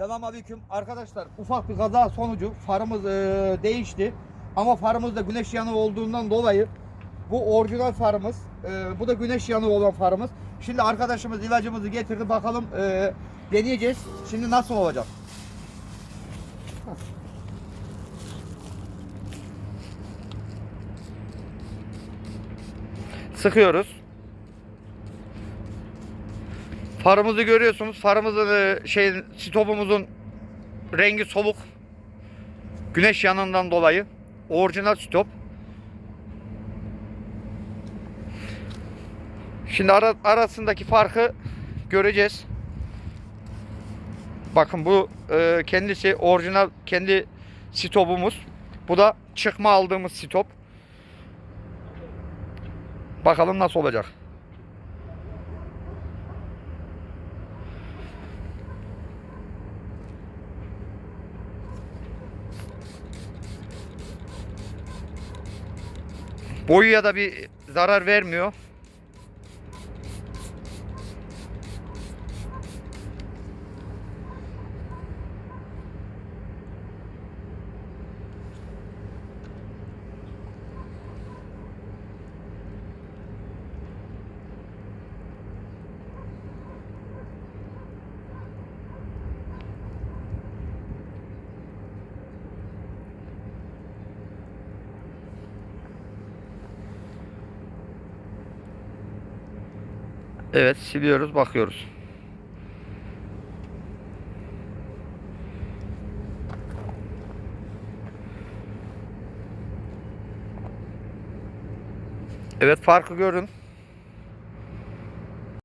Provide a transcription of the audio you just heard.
Selamünaleyküm arkadaşlar. Ufak bir kaza sonucu farımız eee, değişti. Ama farımızda güneş yanığı olduğundan dolayı bu orijinal farımız. eee, bu da güneş yanığı olan farımız. Şimdi arkadaşımız ilacımızı getirdi. Bakalım eee, deneyeceğiz. Şimdi nasıl olacak? Sıkıyoruz. Farımızı görüyorsunuz. Farımızın e, şey stopumuzun rengi soluk. Güneş yanından dolayı orijinal stop. Şimdi ara, arasındaki farkı göreceğiz. Bakın bu e, kendisi orijinal kendi stopumuz. Bu da çıkma aldığımız stop. Bakalım nasıl olacak. Boyuya da bir zarar vermiyor. Evet siliyoruz bakıyoruz. Evet farkı görün.